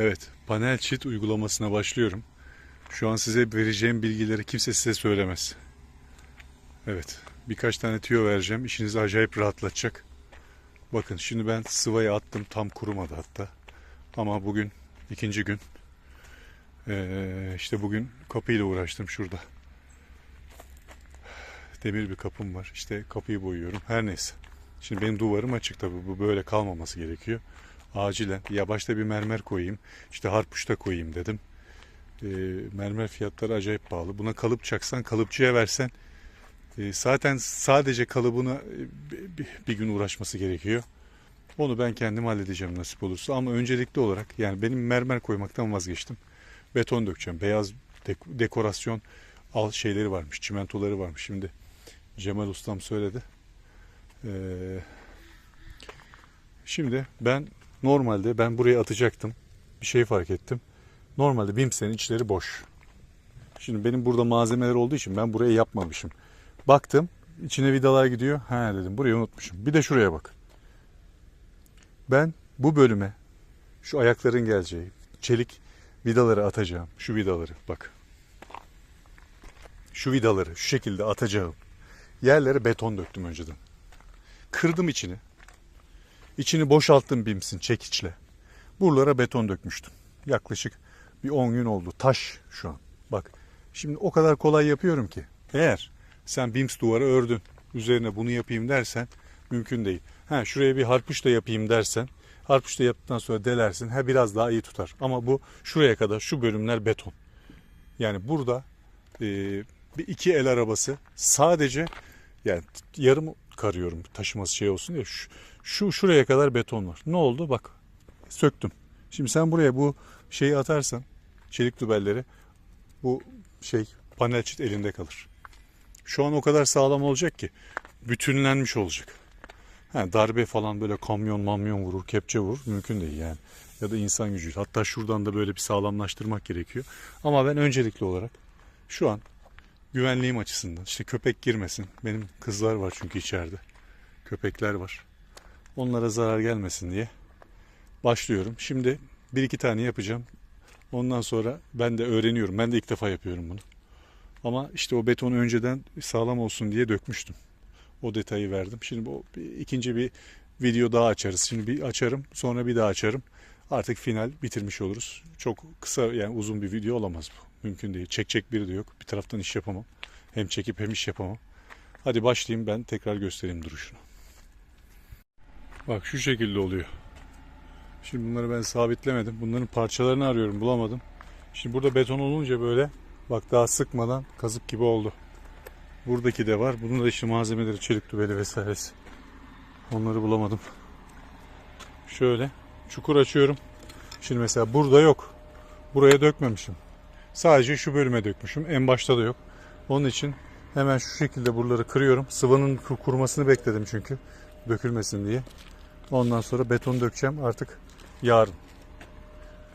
Evet, panel çit uygulamasına başlıyorum. Şu an size vereceğim bilgileri kimse size söylemez. Evet, birkaç tane tüyo vereceğim. İşinizi acayip rahatlatacak. Bakın şimdi ben sıvayı attım. Tam kurumadı hatta. Ama bugün ikinci gün. Ee, işte bugün kapıyla uğraştım şurada. Demir bir kapım var. İşte kapıyı boyuyorum. Her neyse. Şimdi benim duvarım açık tabii. Bu böyle kalmaması gerekiyor. Acilen. Ya başta bir mermer koyayım. işte harpuşta koyayım dedim. Ee, mermer fiyatları acayip pahalı. Buna kalıp çaksan, kalıpçıya versen e, zaten sadece kalıbına e, bir, bir gün uğraşması gerekiyor. Onu ben kendim halledeceğim nasip olursa. Ama öncelikli olarak yani benim mermer koymaktan vazgeçtim. Beton dökeceğim. Beyaz dek- dekorasyon al şeyleri varmış. Çimentoları varmış. Şimdi Cemal Ustam söyledi. Ee, şimdi ben normalde ben buraya atacaktım. Bir şey fark ettim. Normalde Bims'in içleri boş. Şimdi benim burada malzemeler olduğu için ben buraya yapmamışım. Baktım içine vidalar gidiyor. Ha dedim burayı unutmuşum. Bir de şuraya bak. Ben bu bölüme şu ayakların geleceği çelik vidaları atacağım. Şu vidaları bak. Şu vidaları şu şekilde atacağım. Yerlere beton döktüm önceden. Kırdım içini. İçini boşalttım bimsin çekiçle. Buralara beton dökmüştüm. Yaklaşık bir 10 gün oldu. Taş şu an. Bak şimdi o kadar kolay yapıyorum ki. Eğer sen bims duvarı ördün. Üzerine bunu yapayım dersen mümkün değil. Ha şuraya bir harpuş da yapayım dersen harpuş da yaptıktan sonra delersin. Ha biraz daha iyi tutar. Ama bu şuraya kadar şu bölümler beton. Yani burada e, bir iki el arabası sadece yani yarım karıyorum taşıması şey olsun diye. Şu, şu şuraya kadar beton var. Ne oldu? Bak söktüm. Şimdi sen buraya bu şeyi atarsan çelik dübelleri bu şey panel çit elinde kalır. Şu an o kadar sağlam olacak ki bütünlenmiş olacak. Ha, darbe falan böyle kamyon mamyon vurur, kepçe vurur mümkün değil yani. Ya da insan gücü. Hatta şuradan da böyle bir sağlamlaştırmak gerekiyor. Ama ben öncelikli olarak şu an güvenliğim açısından işte köpek girmesin. Benim kızlar var çünkü içeride. Köpekler var. Onlara zarar gelmesin diye başlıyorum. Şimdi bir iki tane yapacağım. Ondan sonra ben de öğreniyorum. Ben de ilk defa yapıyorum bunu. Ama işte o betonu önceden sağlam olsun diye dökmüştüm. O detayı verdim. Şimdi bu bir, ikinci bir video daha açarız. Şimdi bir açarım, sonra bir daha açarım. Artık final bitirmiş oluruz. Çok kısa yani uzun bir video olamaz bu. Mümkün değil. Çekecek biri de yok. Bir taraftan iş yapamam. Hem çekip hem iş yapamam. Hadi başlayayım ben tekrar göstereyim duruşunu. Bak şu şekilde oluyor. Şimdi bunları ben sabitlemedim. Bunların parçalarını arıyorum bulamadım. Şimdi burada beton olunca böyle bak daha sıkmadan kazık gibi oldu. Buradaki de var. Bunun da işte malzemeleri çelik dübeli vesairesi. Onları bulamadım. Şöyle çukur açıyorum. Şimdi mesela burada yok. Buraya dökmemişim. Sadece şu bölüme dökmüşüm. En başta da yok. Onun için hemen şu şekilde buraları kırıyorum. Sıvanın kur- kurumasını bekledim çünkü. Dökülmesin diye. Ondan sonra beton dökeceğim artık yarın.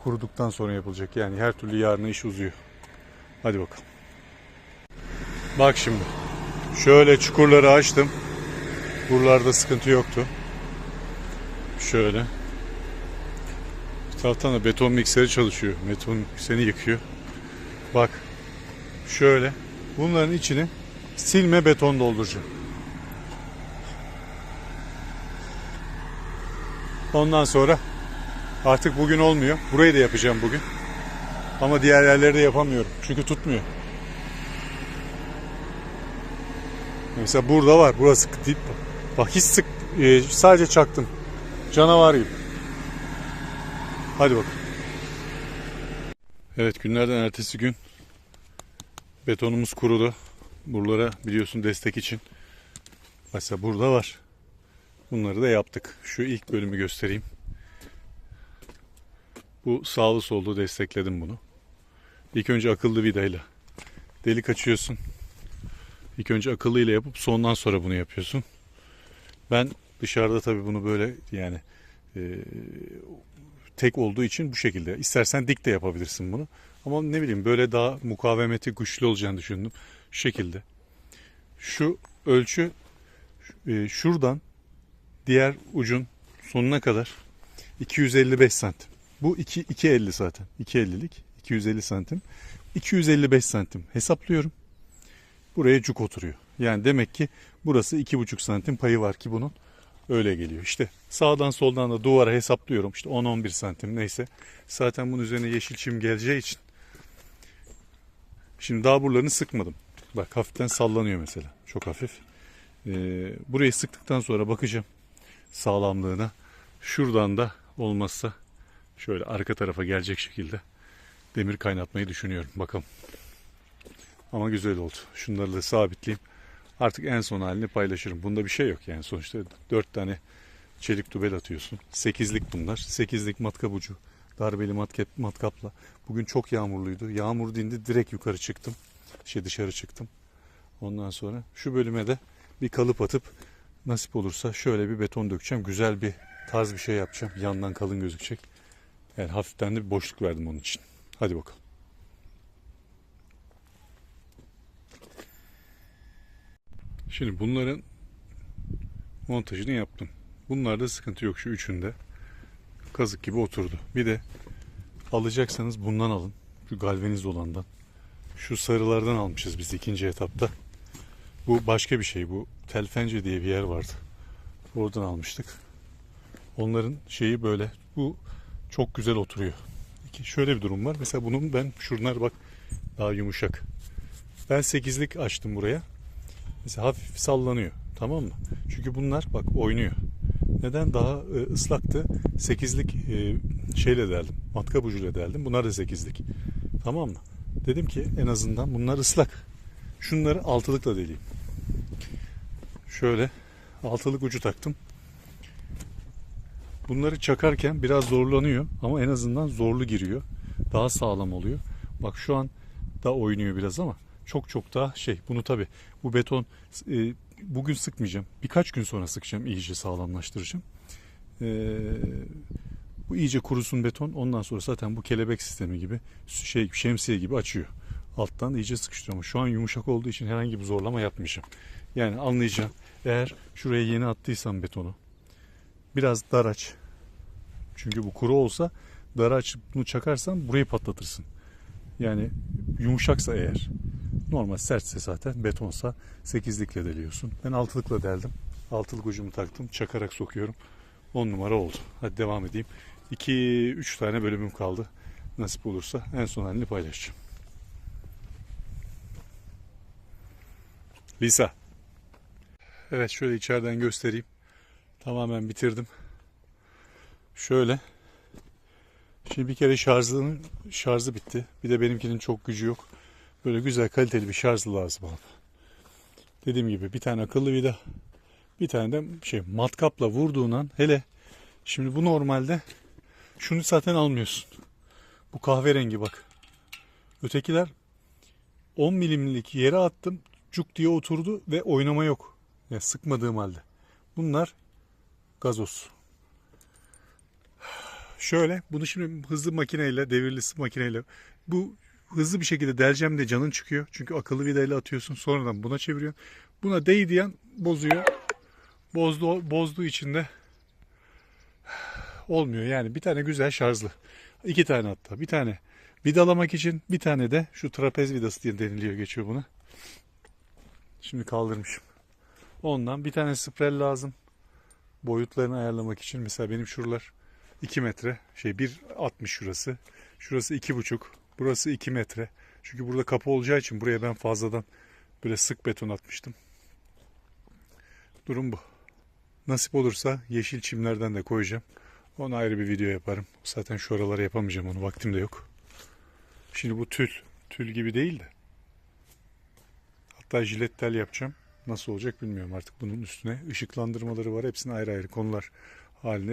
Kuruduktan sonra yapılacak. Yani her türlü yarına iş uzuyor. Hadi bakalım. Bak şimdi. Şöyle çukurları açtım. Buralarda sıkıntı yoktu. Şöyle. Bir taraftan da beton mikseri çalışıyor. Beton seni yıkıyor. Bak. Şöyle. Bunların içini silme beton dolduracağım. Ondan sonra artık bugün olmuyor. Burayı da yapacağım bugün. Ama diğer yerleri de yapamıyorum. Çünkü tutmuyor. Mesela burada var. Burası dip. Bak hiç sık e, sadece çaktım. Canavar gibi. Hadi bakalım. Evet günlerden ertesi gün betonumuz kurudu. Buralara biliyorsun destek için. Mesela burada var. Bunları da yaptık. Şu ilk bölümü göstereyim. Bu sağlı sollu destekledim bunu. İlk önce akıllı vidayla delik açıyorsun. İlk önce akıllı ile yapıp sondan sonra bunu yapıyorsun. Ben dışarıda tabii bunu böyle yani e, tek olduğu için bu şekilde. İstersen dik de yapabilirsin bunu. Ama ne bileyim böyle daha mukavemeti güçlü olacağını düşündüm. Şu şekilde. Şu ölçü e, şuradan diğer ucun sonuna kadar 255 santim. Bu 2 2.50 zaten. 2.50'lik. 250 santim. 255 santim hesaplıyorum. Buraya cuk oturuyor. Yani demek ki burası 2,5 santim payı var ki bunun. Öyle geliyor. İşte sağdan soldan da duvara hesaplıyorum. İşte 10-11 santim neyse. Zaten bunun üzerine yeşil çim geleceği için. Şimdi daha buralarını sıkmadım. Bak hafiften sallanıyor mesela. Çok hafif. Ee, burayı sıktıktan sonra bakacağım sağlamlığına. Şuradan da olmazsa şöyle arka tarafa gelecek şekilde demir kaynatmayı düşünüyorum. Bakalım. Ama güzel oldu. Şunları da sabitleyeyim. Artık en son halini paylaşırım. Bunda bir şey yok yani. Sonuçta 4 tane çelik tubel atıyorsun. 8'lik bunlar. 8'lik matkap ucu. Darbeli matkap, matkapla. Bugün çok yağmurluydu. Yağmur dindi. Direkt yukarı çıktım. Şey dışarı çıktım. Ondan sonra şu bölüme de bir kalıp atıp nasip olursa şöyle bir beton dökeceğim. Güzel bir tarz bir şey yapacağım. Yandan kalın gözükecek. Yani hafiften de bir boşluk verdim onun için. Hadi bakalım. Şimdi bunların montajını yaptım. Bunlarda sıkıntı yok şu üçünde. Kazık gibi oturdu. Bir de alacaksanız bundan alın. Şu galvaniz olandan. Şu sarılardan almışız biz ikinci etapta. Bu başka bir şey. Bu Telfence diye bir yer vardı. Oradan almıştık. Onların şeyi böyle. Bu çok güzel oturuyor. Şöyle bir durum var. Mesela bunun ben şunlar bak daha yumuşak. Ben 8'lik açtım buraya. Mesela hafif sallanıyor. Tamam mı? Çünkü bunlar bak oynuyor. Neden daha e, ıslaktı? 8'lik e, şeyle deldim. Matkap ucuyla deldim. Bunlar da 8'lik. Tamam mı? Dedim ki en azından bunlar ıslak. Şunları altılıkla deleyim. Şöyle altılık ucu taktım. Bunları çakarken biraz zorlanıyor ama en azından zorlu giriyor. Daha sağlam oluyor. Bak şu an da oynuyor biraz ama çok çok daha şey bunu tabi bu beton e, bugün sıkmayacağım. Birkaç gün sonra sıkacağım iyice sağlamlaştıracağım. E, bu iyice kurusun beton ondan sonra zaten bu kelebek sistemi gibi şey şemsiye gibi açıyor. Alttan iyice sıkıştırıyorum. Şu an yumuşak olduğu için herhangi bir zorlama yapmayacağım. Yani anlayacağım. Eğer şuraya yeni attıysam betonu biraz dar aç. Çünkü bu kuru olsa dar aç bunu çakarsan burayı patlatırsın. Yani yumuşaksa eğer normal sertse zaten betonsa 8'likle deliyorsun. Ben 6'lıkla deldim. 6'lık ucumu taktım. Çakarak sokuyorum. 10 numara oldu. Hadi devam edeyim. 2-3 tane bölümüm kaldı. Nasip olursa en son halini paylaşacağım. Lisa. Evet şöyle içeriden göstereyim. Tamamen bitirdim. Şöyle. Şimdi bir kere şarjının şarjı bitti. Bir de benimkinin çok gücü yok. Böyle güzel kaliteli bir şarjlı lazım abi. Dediğim gibi bir tane akıllı vida. Bir tane de şey matkapla vurduğun hele şimdi bu normalde şunu zaten almıyorsun. Bu kahverengi bak. Ötekiler 10 milimlik yere attım. Cuk diye oturdu ve oynama yok. Yani sıkmadığım halde. Bunlar gazoz. Şöyle bunu şimdi hızlı makineyle, devirli makineyle bu hızlı bir şekilde deleceğim de canın çıkıyor. Çünkü akıllı vidayla atıyorsun. Sonradan buna çeviriyorsun. Buna değdiyen bozuyor. Bozdu, bozduğu için de olmuyor. Yani bir tane güzel şarjlı. iki tane hatta. Bir tane vidalamak için bir tane de şu trapez vidası diye deniliyor geçiyor buna. Şimdi kaldırmışım. Ondan bir tane sprel lazım. Boyutlarını ayarlamak için. Mesela benim şuralar 2 metre. Şey 1.60 şurası. Şurası 2.5. Burası 2 metre. Çünkü burada kapı olacağı için buraya ben fazladan böyle sık beton atmıştım. Durum bu. Nasip olursa yeşil çimlerden de koyacağım. Ona ayrı bir video yaparım. Zaten şu araları yapamayacağım onu. Vaktim de yok. Şimdi bu tül. Tül gibi değil de. Hatta jilet tel yapacağım. Nasıl olacak bilmiyorum artık bunun üstüne. ışıklandırmaları var. Hepsini ayrı ayrı konular haline